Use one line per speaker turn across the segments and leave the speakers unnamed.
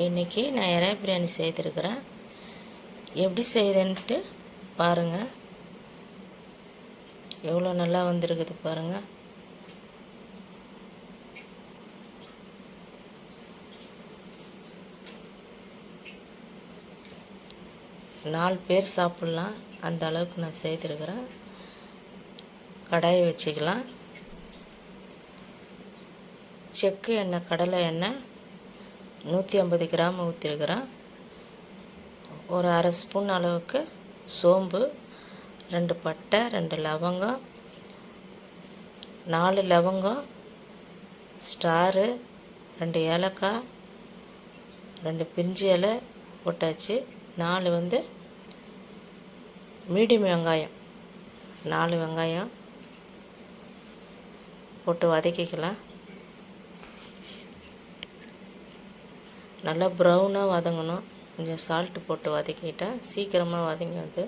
இன்றைக்கி நான் இறா பிரியாணி செய்திருக்கிறேன். எப்படி செய்தேன்ட்டு பாருங்கள் எவ்வளோ நல்லா வந்திருக்குது பாருங்கள் நாலு பேர் சாப்பிட்லாம். அந்த அளவுக்கு நான் செய்திருக்கிறேன். கடாயை வச்சுக்கலாம். செக்கு எண்ணெய் கடலை எண்ணெய் நூற்றி ஐம்பது கிராம் ஊற்றிருக்கிறேன் ஒரு அரை ஸ்பூன் அளவுக்கு சோம்பு ரெண்டு பட்டை ரெண்டு லவங்கம் நாலு லவங்கம் ஸ்டாரு ரெண்டு ஏலக்காய் ரெண்டு பிரிஞ்சி இலை போட்டாச்சு. நாலு வந்து மீடியம் வெங்காயம் நாலு வெங்காயம் போட்டு வதக்கிக்கலாம். நல்லா ப்ரௌனாக வதங்கணும். கொஞ்சம் சால்ட்டு போட்டு வதக்கிட்டால் சீக்கிரமாக வதங்கி வந்து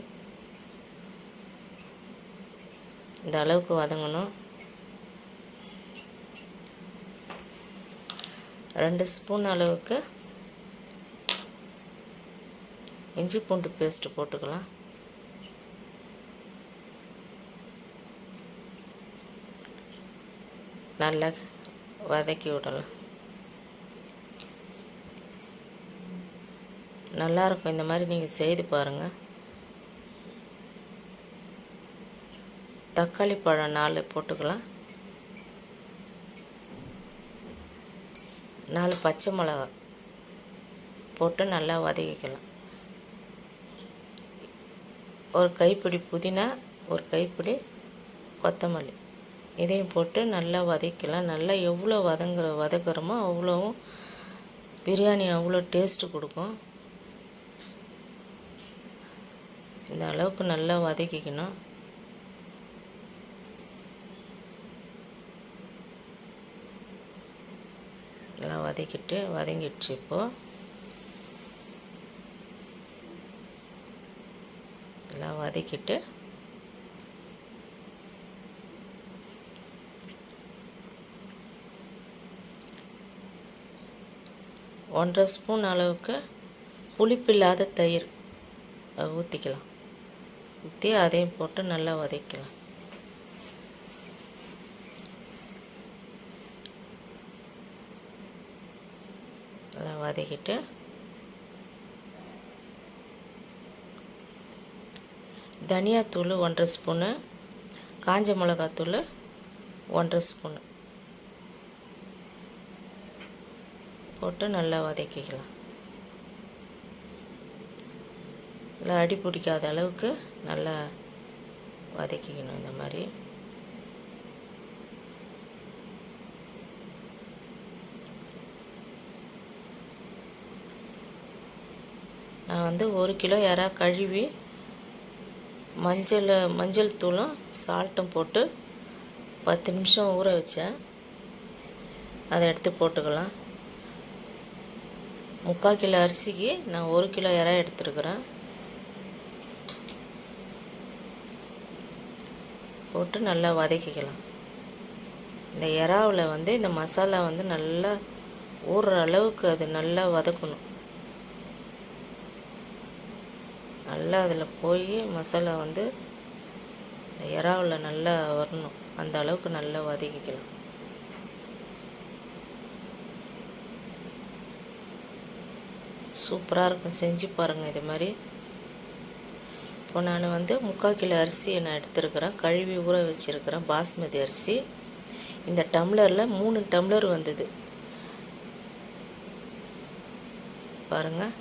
இந்த அளவுக்கு வதங்கணும். ரெண்டு ஸ்பூன் அளவுக்கு இஞ்சி பூண்டு பேஸ்ட்டு போட்டுக்கலாம். நல்லா வதக்கி விடலாம். நல்லாயிருக்கும். இந்த மாதிரி நீங்கள் செய்து பாருங்கள் தக்காளி பழம் நாலு போட்டுக்கலாம். நாலு பச்சை மிளகா போட்டு நல்லா வதக்கிக்கலாம். ஒரு கைப்பிடி புதினா ஒரு கைப்பிடி கொத்தமல்லி. இதையும் போட்டு நல்லா வதக்கலாம் நல்லா எவ்வளோ வதங்குற வதக்குறோமோ அவ்வளோவும் பிரியாணி அவ்வளோ டேஸ்ட்டு கொடுக்கும். இந்த அளவுக்கு நல்லா வதக்கிக்கணும். நல்லா வதக்கிட்டு வதங்கிடுச்சு இப்போது நல்லா வதக்கிட்டு ஒன்றரை ஸ்பூன் அளவுக்கு புளிப்பில்லாத தயிர் ஊற்றிக்கலாம் ஊற்றி அதையும் போட்டு நல்லா வதக்கலாம். நல்லா வதக்கிட்டு தனியாத்தூள் ஒன்றரை ஸ்பூனு காஞ்ச மிளகாத்தூள் ஒன்றரை ஸ்பூனு. போட்டு நல்லா வதக்கிக்கலாம். நல்லா அடி பிடிக்காத அளவுக்கு நல்லா வதக்கிக்கணும் இந்த மாதிரி. நான் வந்து ஒரு கிலோ இறா கழுவி மஞ்சள் மஞ்சள் தூளும் சால்ட்டும் போட்டு பத்து நிமிஷம் ஊற வச்சேன். அதை எடுத்து போட்டுக்கலாம். முக்கால் கிலோ அரிசிக்கு நான் ஒரு கிலோ இறா எடுத்துருக்குறேன். போட்டு நல்லா வதக்கிக்கலாம். இந்த இறாவில் வந்து இந்த மசாலா வந்து நல்லா ஊறுற அளவுக்கு அது நல்லா வதக்கணும். நல்லா அதில் போய் மசாலா வந்து இந்த இறாவில் நல்லா வரணும். அந்த அளவுக்கு நல்லா வதக்கிக்கலாம். சூப்பராக இருக்கும். செஞ்சு பாருங்கள் இது மாதிரி இப்போ நான் வந்து முக்கால் கிலோ அரிசியை நான் எடுத்துருக்கிறேன். கழுவி ஊற வச்சுருக்கிறேன். பாஸ்மதி அரிசி. இந்த டம்ளரில் மூணு டம்ளர் வந்தது. பாருங்கள்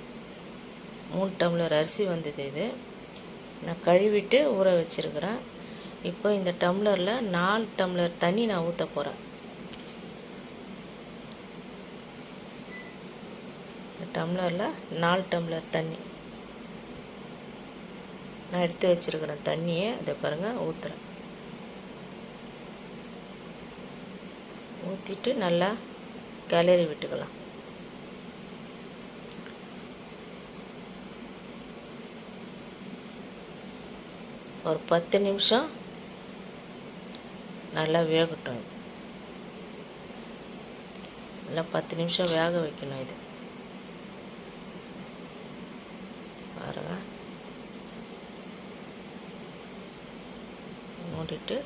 மூணு டம்ளர் அரிசி வந்தது இது. நான் கழுவிட்டு ஊற வச்சுருக்கிறேன். இப்போ இந்த டம்ளரில் நாலு டம்ளர் தண்ணி நான் ஊற்ற போகிறேன் இந்த டம்ளரில் நாலு டம்ளர் தண்ணி. நான் எடுத்து வச்சுருக்கிற தண்ணியை இதை பாருங்கள் ஊற்றுறேன் ஊற்றிட்டு நல்லா கிளறி விட்டுக்கலாம். ஒரு பத்து நிமிஷம் நல்லா வேகட்டும் இது. நல்லா பத்து நிமிஷம் வேக வைக்கணும் இது. மூடிட்டு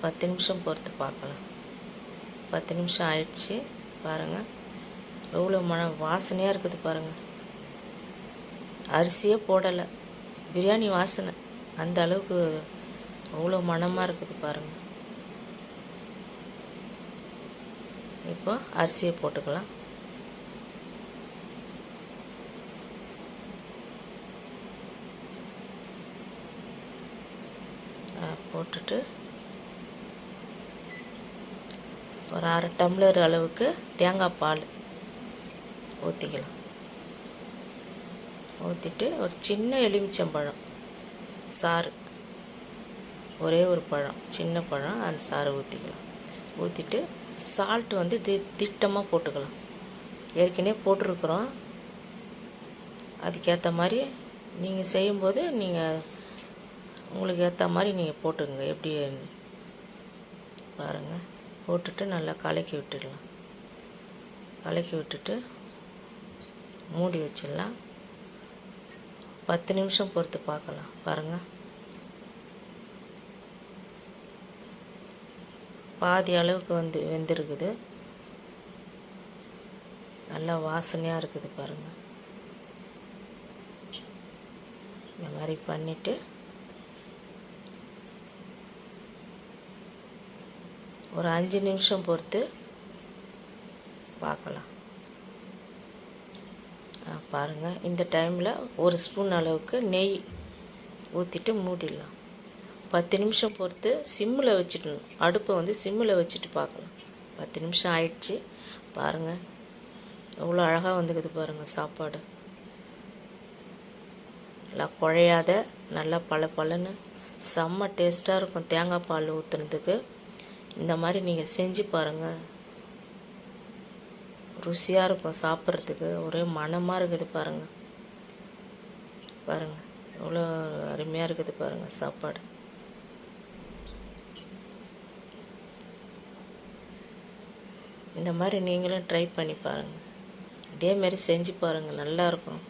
பத்து நிமிஷம் பொறுத்து பார்க்கலாம் பத்து நிமிஷம் ஆயிடுச்சு. பாருங்கள் எவ்வளோ மன வாசனையாக இருக்குது பாருங்கள் அரிசியே போடலை. பிரியாணி வாசனை. அந்த அளவுக்கு அவ்வளோ மணமாக இருக்குது பாருங்கள் இப்போ அரிசியை போட்டுக்கலாம். போட்டுட்டு ஒரு அரை டம்ளர் அளவுக்கு தேங்காய் பால் ஊற்றிக்கலாம் ஊற்றிட்டு ஒரு சின்ன எலுமிச்சம்பழம் சாறு ஒரே ஒரு பழம் சின்ன பழம் அந்த சாறு ஊற்றிக்கலாம் ஊற்றிட்டு சால்ட்டு வந்து தி திட்டமாக போட்டுக்கலாம். ஏற்கனவே போட்டிருக்குறோம். அதுக்கேற்ற மாதிரி நீங்கள் செய்யும்போது நீங்கள் உங்களுக்கு ஏற்ற மாதிரி நீங்கள் போட்டுங்க எப்படி பாருங்கள் போட்டுட்டு நல்லா கலக்கி விட்டுடலாம். கலக்கி விட்டுட்டு மூடி வச்சிடலாம். பத்து நிமிஷம் பொறுத்து பார்க்கலாம். பாருங்கள் பாதி அளவுக்கு வந்து வெந்திருக்குது. நல்லா வாசனையாக இருக்குது பாருங்கள் இந்த மாதிரி பண்ணிவிட்டு ஒரு அஞ்சு நிமிஷம் பொறுத்து பார்க்கலாம். பாருங்கள் இந்த டைமில் ஒரு ஸ்பூன் அளவுக்கு நெய் ஊற்றிட்டு மூடிடலாம். பத்து நிமிஷம் பொறுத்து சிம்மில் வச்சுட்டணும் அடுப்பை வந்து சிம்மில் வச்சுட்டு பார்க்கலாம். பத்து நிமிஷம் ஆயிடுச்சு. பாருங்கள் எவ்வளோ அழகாக வந்துக்குது பாருங்கள் சாப்பாடு. நல்லா குழையாத நல்லா பல பலன்னு செம்ம டேஸ்ட்டாக இருக்கும். தேங்காய் பால் ஊற்றுனதுக்கு இந்த மாதிரி நீங்கள் செஞ்சு பாருங்கள் ருசியாக இருக்கும் சாப்பிட்றதுக்கு. ஒரே மனமாக இருக்குது பாருங்கள் பாருங்கள் எவ்வளோ அருமையாக இருக்குது பாருங்கள் சாப்பாடு. இந்த மாதிரி நீங்களும் ட்ரை பண்ணி பாருங்கள் இதேமாரி செஞ்சு பாருங்கள் நல்லாயிருக்கும்